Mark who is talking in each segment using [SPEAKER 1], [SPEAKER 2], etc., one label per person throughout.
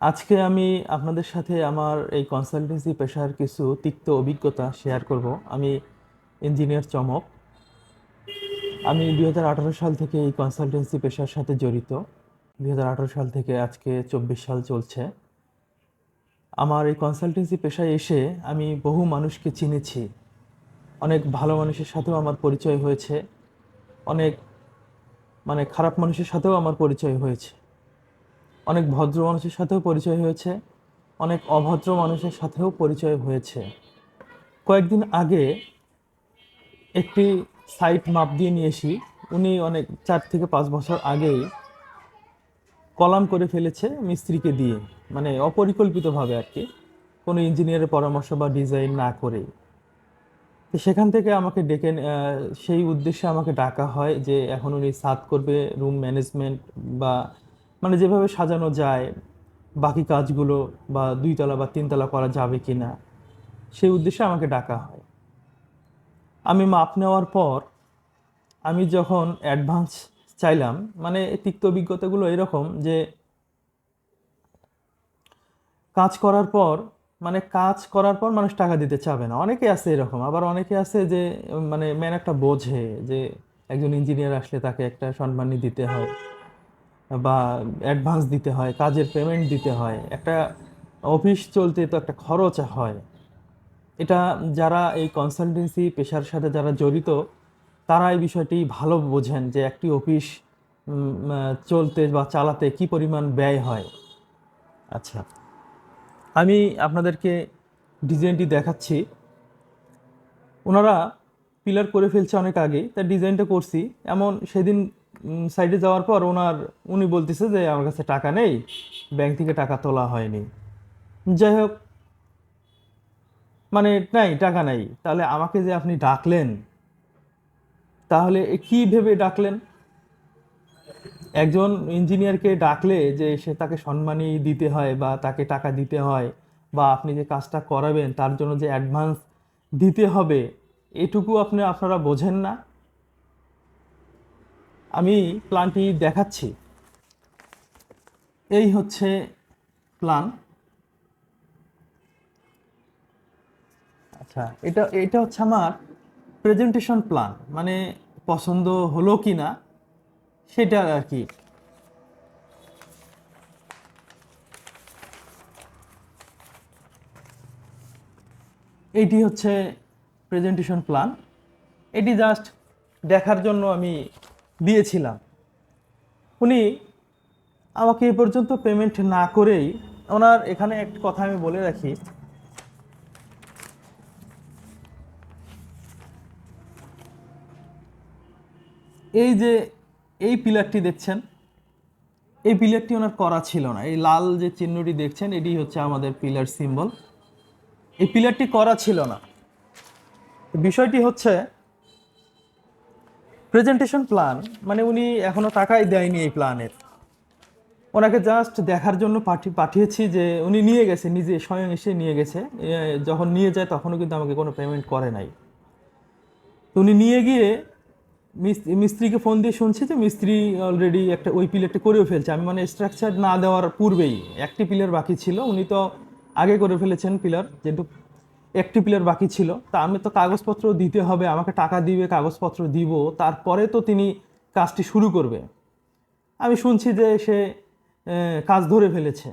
[SPEAKER 1] আজকে আমি আপনাদের সাথে আমার এই কনসালটেন্সি পেশার কিছু তিক্ত অভিজ্ঞতা শেয়ার করব। আমি ইঞ্জিনিয়ার চমক। আমি দু হাজার আঠারো সাল থেকে এই কনসালটেন্সি পেশার সাথে জড়িত। দু হাজার আঠারো সাল থেকে আজকে চব্বিশ সাল চলছে। আমার এই কনসালটেন্সি পেশায় এসে আমি বহু মানুষকে চিনেছি। অনেক ভালো মানুষের সাথেও আমার পরিচয় হয়েছে। অনেক মানে খারাপ মানুষের সাথেও আমার পরিচয় হয়েছে। অনেক ভদ্র মানুষের সাথেও পরিচয় হয়েছে, অনেক অভদ্র মানুষের সাথেও পরিচয় হয়েছে। কয়েকদিন আগে একটি সাইট মাপ দিয়ে নিয়ে এসি উনি অনেক চার থেকে পাঁচ বছর আগেই কলাম করে ফেলেছে মিস্ত্রিকে দিয়ে মানে অপরিকল্পিতভাবে আর কি। কোনো ইঞ্জিনিয়ারের পরামর্শ বা ডিজাইন না করে তো সেখান থেকে আমাকে ডেকে সেই উদ্দেশ্যে আমাকে ডাকা হয় যে, এখন উনি সাত করবে রুম ম্যানেজমেন্ট বা মানে যেভাবে সাজানো যায়, বাকি কাজগুলো বা দুইতলা বা তিনতলা করা যাবে কি না সেই উদ্দেশ্যে আমাকে ডাকা হয়। আমি মাপ নেওয়ার পর আমি যখন অ্যাডভান্স চাইলাম মানে তিক্ত অভিজ্ঞতাগুলো এরকম যে কাজ করার পর মানে কাজ করার পর মানুষ টাকা দিতে চাবে না। অনেকে আছে এরকম, আবার অনেকে আছে যে মানে ম্যান একটা বোঝে যে একজন ইঞ্জিনিয়ার আসলে তাকে একটা সম্মানী দিতে হয়। বা অ্যাডভান্স দিতে হয়, কাজের পেমেন্ট দিতে হয়, একটা অফিস চলতে তো একটা খরচ হয়। এটা যারা এই কনসালটেন্সি পেশার সাথে যারা জড়িত, তারা এই বিষয়টি ভালো বোঝেন যে একটি অফিস চলতে বা চালাতে কি পরিমাণ ব্যয় হয়। আচ্ছা আমি আপনাদেরকে ডিজাইনটি দেখাচ্ছি। ওনারা পিলার করে ফেলছে অনেক আগেই তার ডিজাইনটা করছি। এমন সেদিন সাইডে যাওয়ার পর ওনার, উনি বলতেছে যে আমার কাছে টাকা নেই ব্যাংক থেকে টাকা তোলা হয়নি। যাই হোক মানে নাই, টাকা নাই। তাহলে আমাকে যে আপনি ডাকলেন, তাহলে কি ভেবে ডাকলেন? একজন ইঞ্জিনিয়ারকে ডাকলে যে সে তাকে সম্মানী দিতে হয় বা তাকে টাকা দিতে হয়, বা আপনি যে কাজটা করাবেন, তার জন্য যে অ্যাডভান্স দিতে হবে, এটুকু আপনি, আপনারা বোঝেন না? আমি প্ল্যানটি দেখাচ্ছি। এই হচ্ছে প্ল্যান। আচ্ছা এটা এটা হচ্ছে আমার প্রেজেন্টেশন প্ল্যান মানে পছন্দ হলো কি না, সেটা আর কি। এইটি হচ্ছে প্রেজেন্টেশন প্ল্যান। এটি জাস্ট দেখার জন্য আমি দিয়েছিলাম। উনি আমাকে এ পর্যন্ত পেমেন্ট না করেই ওনার এখানে একটা কথা আমি বলে রাখি। এই যে এই পিলারটি দেখছেন, এই পিলারটি ওনার করা ছিল না। এই লাল যে চিহ্নটি দেখছেন, এটি হচ্ছে আমাদের পিলার সিম্বল এই পিলারটি করা ছিল না। বিষয়টি হচ্ছে প্রেজেন্টেশন প্ল্যান মানে উনি এখনও টাকাই দেয়নি এই প্ল্যানের ওনাকে জাস্ট দেখার জন্য পাঠি, পাঠিয়েছি যে উনি নিয়ে গেছে, নিজে স্বয়ং এসে নিয়ে গেছে। যখন নিয়ে যায় তখনও কিন্তু আমাকে কোনো পেমেন্ট করে নাই। তো উনি নিয়ে গিয়ে মিস্ত্রি- মিস্ত্রিকে ফোন দিয়ে শুনছি যে মিস্ত্রি অলরেডি একটা ওই পিলারটা করেও ফেলছে। আমি মানে স্ট্রাকচার না দেওয়ার পূর্বেই, একটি পিলার বাকি ছিল। উনি তো আগে করে ফেলেছেন পিলার যেহেতু একটি প্লেয়ার বাকি ছিল। তা আমি তো কাগজপত্র দিতে হবে, আমাকে টাকা দিবে, কাগজপত্র দিব। তারপরে তো তিনি কাজটি শুরু করবে। আমি শুনছি যে সে কাজ ধরে ফেলেছে।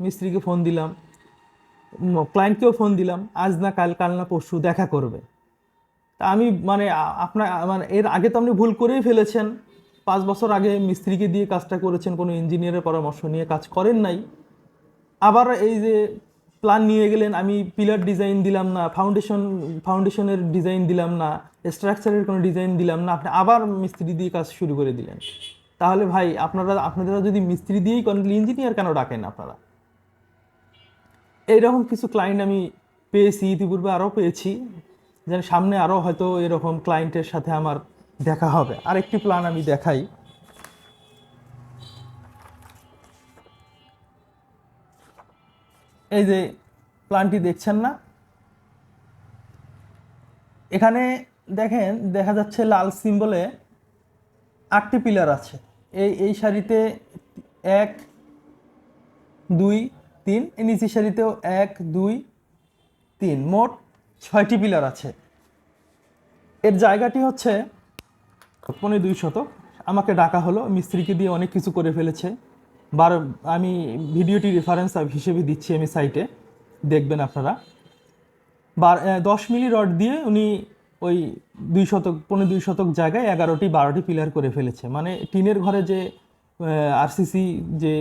[SPEAKER 1] মিস্ত্রিকে ফোন দিলাম ক্লায়েন্টকেও ফোন দিলাম, আজ না কাল কাল না পরশু দেখা করবে। তা আমি মানে আপনার মানে এর আগে তো আপনি ভুল করেই ফেলেছেন। পাঁচ বছর আগে মিস্ত্রিকে দিয়ে কাজটা করেছেন, কোনো ইঞ্জিনিয়ারের পরামর্শ নিয়ে কাজ করেন নাই। আবার এই যে প্ল্যান নিয়ে গেলেন, আমি পিলার ডিজাইন দিলাম না ফাউন্ডেশন ফাউন্ডেশনের ডিজাইন দিলাম না স্ট্রাকচারের কোনো ডিজাইন দিলাম না, আপনি আবার মিস্ত্রি দিয়ে কাজ শুরু করে দিলেন। তাহলে ভাই, আপনারা আপনারা যদি মিস্ত্রি দিয়েই করেন ইঞ্জিনিয়ার কেন ডাকেন আপনারা? এইরকম কিছু ক্লায়েন্ট আমি পেয়েছি, ইতিপূর্বে আরও পেয়েছি। যেন সামনে আরও হয়তো এরকম ক্লায়েন্টের সাথে আমার দেখা হবে। আরেকটি প্ল্যান আমি দেখাই। এই যে প্ল্যানটি দেখছেন না? এখানে দেখেন, দেখা যাচ্ছে লাল সিম্বলে আটটি পিলার আছে। এই এই সারিতে এক, দুই, তিন, এই নিচের সারিতেও এক, দুই, তিন, মোট ছয়টি পিলার আছে। এর জায়গাটি হচ্ছে, পনেরো দুই শতক। আমাকে ডাকা হলো, মিস্ত্রিকে দিয়ে অনেক কিছু করে ফেলেছে। বার আমি ভিডিওটি রেফারেন্স হিসেবে দিচ্ছি আমি সাইটে দেখবেন আপনারা। বার দশ মিলি রড দিয়ে উনি ওই দুই শতক পনেরো দুই শতক জায়গায় এগারোটি, বারোটি পিলার করে ফেলেছে। মানে টিনের ঘরে যে আরসিসি যে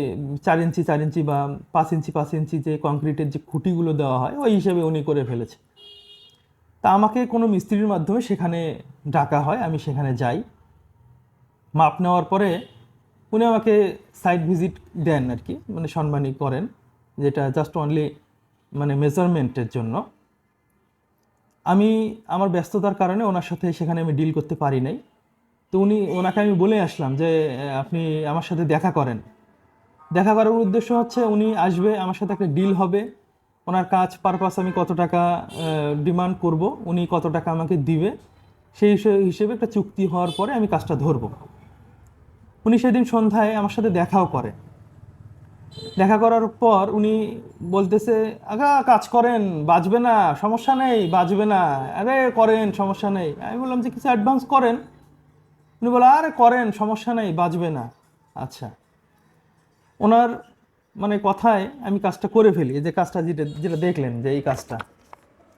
[SPEAKER 1] চার ইঞ্চি চার ইঞ্চি বা পাঁচ ইঞ্চি পাঁচ ইঞ্চি যে কংক্রিটের যে খুঁটিগুলো দেওয়া হয়, ওই হিসেবে উনি করে ফেলেছে। তা আমাকে কোনো মিস্ত্রির মাধ্যমে সেখানে ডাকা হয়, আমি সেখানে যাই। মাপ নেওয়ার পরে উনি আমাকে সাইট ভিজিট দেন আর কি মানে সম্মানী করেন, যেটা জাস্ট অনলি মানে মেজারমেন্টের জন্য। আমি আমার ব্যস্ততার কারণে ওনার সাথে সেখানে আমি ডিল করতে পারি নাই। তো উনি, ওনাকে আমি বলে আসলাম যে আপনি আমার সাথে দেখা করেন। দেখা করার উদ্দেশ্য হচ্ছে উনি আসবে, আমার সাথে একটা ডিল হবে। ওনার কাজ পারপাস আমি কত টাকা ডিমান্ড করব, উনি কত টাকা আমাকে দিবে, সেই হিসেবে একটা চুক্তি হওয়ার পরে আমি কাজটা ধরবো। উনি সেদিন সন্ধ্যায় আমার সাথে দেখাও করে। দেখা করার পর উনি বলতেছে, আগা, কাজ করেন, বাজবে না, সমস্যা নেই, বাজবে না। আরে, করেন, সমস্যা নেই। আমি বললাম, যে কিছু অ্যাডভান্স করেন? উনি বলে আরে, করেন, সমস্যা নেই, বাজবে না। আচ্ছা। ওনার মানে কথায় আমি কাজটা করে ফেলি যে কাজটা যেটা যেটা দেখলেন যে এই কাজটা।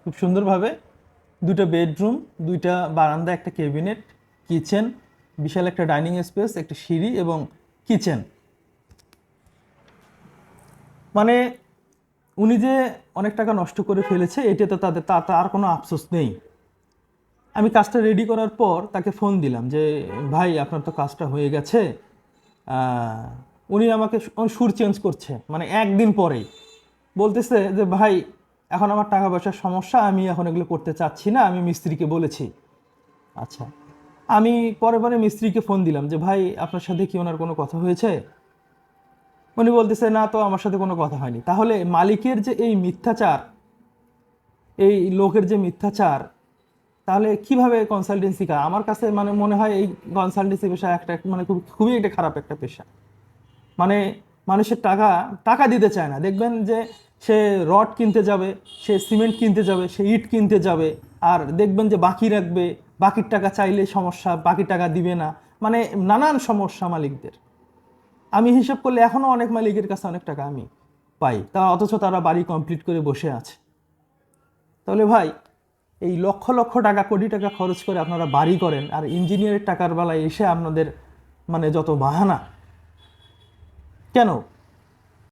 [SPEAKER 1] খুব সুন্দরভাবে দুটো বেডরুম দুইটা বারান্দা, একটা কেবিনেট কিচেন বিশাল একটা ডাইনিং স্পেস, একটা সিঁড়ি এবং কিচেন। মানে উনি যে অনেক টাকা নষ্ট করে ফেলেছে এটাতে তাদের তা তার কোনো আফসোস নেই। আমি কাজটা রেডি করার পর তাকে ফোন দিলাম যে, ভাই, আপনার তো কাজটা হয়ে গেছে। উনি আমাকে সুর চেঞ্জ করছে মানে একদিন পরেই। বলতেছে যে, ভাই, এখন আমার টাকা পয়সার সমস্যা, আমি এখন এগুলো করতে চাচ্ছি না, আমি মিস্ত্রিকে বলেছি। আচ্ছা। আমি পরে পরে মিস্ত্রিকে ফোন দিলাম যে, ভাই, আপনার সাথে কি ওনার কোনো কথা হয়েছে? উনি বলতেছে, না তো, আমার সাথে কোনো কথা হয়নি। তাহলে মালিকের যে এই মিথ্যাচার, এই লোকের যে মিথ্যাচার, তাহলে কীভাবে কনসালটেন্সি কাজ আমার কাছে মানে মনে হয় এই কনসালটেন্সি পেশা একটা মানে খুব, খুবই একটা খারাপ একটা পেশা। মানে মানুষের টাকা টাকা দিতে চায় না। দেখবেন যে সে রড কিনতে যাবে, সে সিমেন্ট কিনতে যাবে, সে ইট কিনতে যাবে, আর দেখবেন যে বাকি রাখবে বাকির টাকা চাইলে সমস্যা, বাকি টাকা দিবে না। মানে নানান সমস্যা মালিকদের। আমি হিসাব করলে এখনও অনেক মালিকের কাছে অনেক টাকা আমি পাই। তা অথচ তারা বাড়ি কমপ্লিট করে বসে আছে। তাহলে ভাই, এই লক্ষ লক্ষ টাকা, কোটি টাকা খরচ করে আপনারা বাড়ি করেন আর ইঞ্জিনিয়ারের টাকার বেলায় এসে আপনাদের মানে যত বাহানা। কেন?